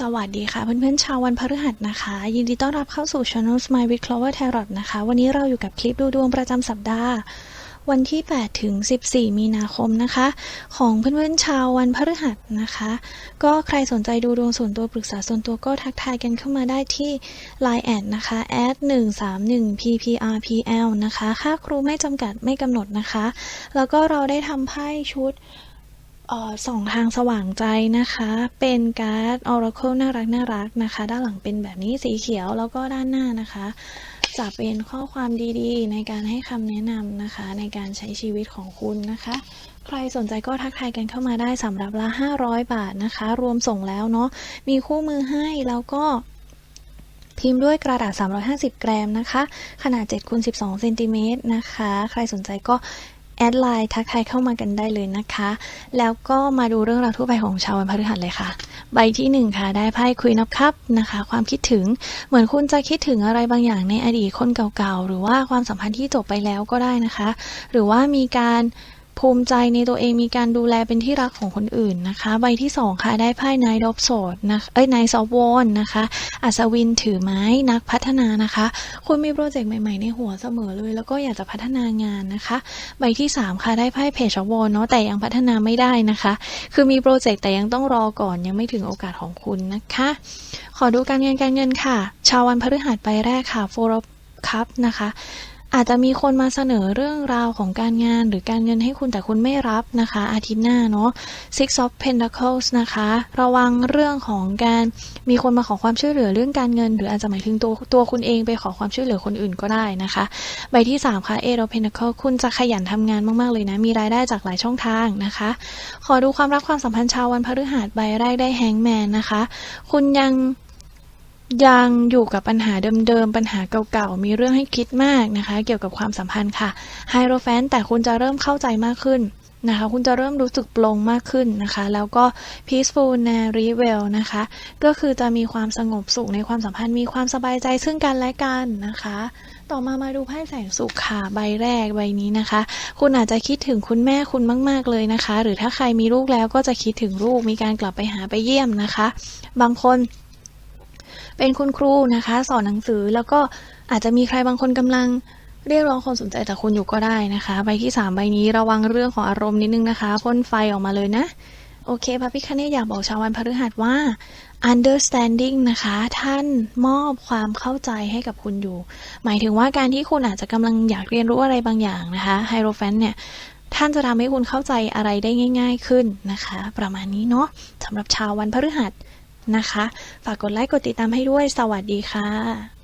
สวัสดีค่ะ เพื่อนๆชาววันพฤหัสนะคะ ยินดีต้อนรับเข้าสู่ Channel Smile with Clover Tarot นะคะ วันนี้เราอยู่กับคลิปดูดวงประจำสัปดาห์ วันที่ 8 ถึง 14 มีนาคมนะคะ ของเพื่อนๆชาววันพฤหัสนะคะ ก็ใครสนใจดูดวงส่วนตัวปรึกษาส่วนตัวก็ทักทายกันเข้ามาได้ที่ Line แอดนะคะ at 131 pprpl นะคะ ค่าครูไม่จำกัดไม่กำหนดนะคะ แล้วก็เราได้ทำไพ่ชุด สองทางสว่างใจนะคะ เป็นการ์ด Oracle น่ารักน่ารักนะคะ ด้านหลังเป็นแบบนี้สีเขียวแล้วก็ด้านหน้านะคะจะเป็นข้อความดีๆ ในการให้คำแนะนำนะคะ ในการใช้ชีวิตของคุณนะคะ ใครสนใจก็ทักทายกันเข้ามาได้สำหรับละ 500 บาทนะคะ รวมส่งแล้วเนาะมีคู่มือให้แล้วก็พิมพ์ด้วยกระดาษ 350 กรัมนะคะ ขนาด7คูณ12เซนติเมตรนะคะ ใครสนใจก็ แอดไลน์ทักทายเข้ามากันได้เลยนะคะ แล้วก็มาดูเรื่องราวทั่วไปของชาววันพฤหัสเลยค่ะ ใบที่หนึ่งค่ะ ได้ไพ่คุยนับคับนะคะ ความคิดถึงเหมือนคุณจะคิดถึงอะไรบางอย่างในอดีตคนเก่าๆ หรือว่าความสัมพันธ์ที่จบไปแล้วก็ได้นะคะ หรือว่ามีการ ภูมิใจในตัวเองมีการดูแลเป็นที่รักของคนอื่นนะคะ ใบที่สองค่ะได้ไพ่นายดอบโสดนะเอ้ยนายซอวอนนะคะ อัศวินถือไม้นักพัฒนานะคะ คุณมีโปรเจกต์ใหม่ๆในหัวเสมอเลย แล้วก็อยากจะพัฒนางานนะคะ ใบที่3ค่ะได้ไพ่เพจวอนเนาะแต่ยังพัฒนาไม่ได้นะคะ คือมีโปรเจกต์แต่ยังต้องรอก่อนยังไม่ถึงโอกาสของคุณนะคะ ขอดูการเงินการเงินค่ะ ชาววันพฤหัสใบแรกค่ะโฟร์คัพนะคะ อาจจะมีคนมาเสนอเรื่องราวของการงานหรือการเงินให้คุณแต่คุณไม่รับนะคะ อาทิตย์หน้าเนาะ Six of Pentacles นะคะ ระวังเรื่องของการมีคนมาขอความช่วยเหลือเรื่องการเงิน หรืออาจจะหมายถึงตัวตัวคุณเองไปขอความช่วยเหลือคนอื่นก็ได้นะคะ ใบที่ 3 ค่ะ Eight of Pentacles คุณจะขยันทำงานมาก ๆ เลยนะ มีรายได้จากหลายช่องทางนะคะ ขอดูความรักความสัมพันธ์ชาววันพฤหัสใบแรกได้แฮงแมนนะคะ คุณยัง ยังอยู่กับปัญหาเดิมๆ ปัญหาเก่าๆ มีเรื่องให้คิดมากนะคะ เกี่ยวกับความสัมพันธ์ค่ะไฮโรแฟนแต่คุณจะเริ่มเข้าใจมากขึ้นนะคะ คุณจะเริ่มรู้สึกปลงมากขึ้นนะคะ แล้วก็ peaceful n a r i w e l l นะคะ ก็คือจะมีความสงบสุขในความสัมพันธ์ มีความสบายใจซึ่งกันและกันนะคะ ต่อมามาดูไพ่แสงสุขค่ะใบแรกใบนี้นะคะ คุณอาจจะคิดถึงคุณแม่คุณมาก ๆ เลยนะคะ หรือถ้าใครมีลูกแล้วก็จะคิดถึงลูก มีการกลับไปหาไปเยี่ยมนะคะ บางคน เป็นคุณครูนะคะ สอนหนังสือแล้วก็อาจจะมีใครบางคนกำลังเรียกร้องความสนใจจากคุณอยู่ก็ได้นะคะ ใบที่ 3 ใบนี้ระวังเรื่องของอารมณ์นิดนึงนะคะพ่นไฟออกมาเลยนะ โอเคพระพิคเนตอยากบอกชาววันพฤหัสว่า understanding นะคะ ท่านมอบความเข้าใจให้กับคุณอยู่ หมายถึงว่าการที่คุณอาจจะกำลังอยากเรียนรู้อะไรบางอย่างนะคะไฮโรแฟนเนี่ยท่านจะทำให้คุณเข้าใจอะไรได้ง่าย ๆขึ้นนะคะ ประมาณนี้เนาะสำหรับชาววันพฤหัส นะคะ ฝากกดไลค์กดติดตามให้ด้วย สวัสดีค่ะ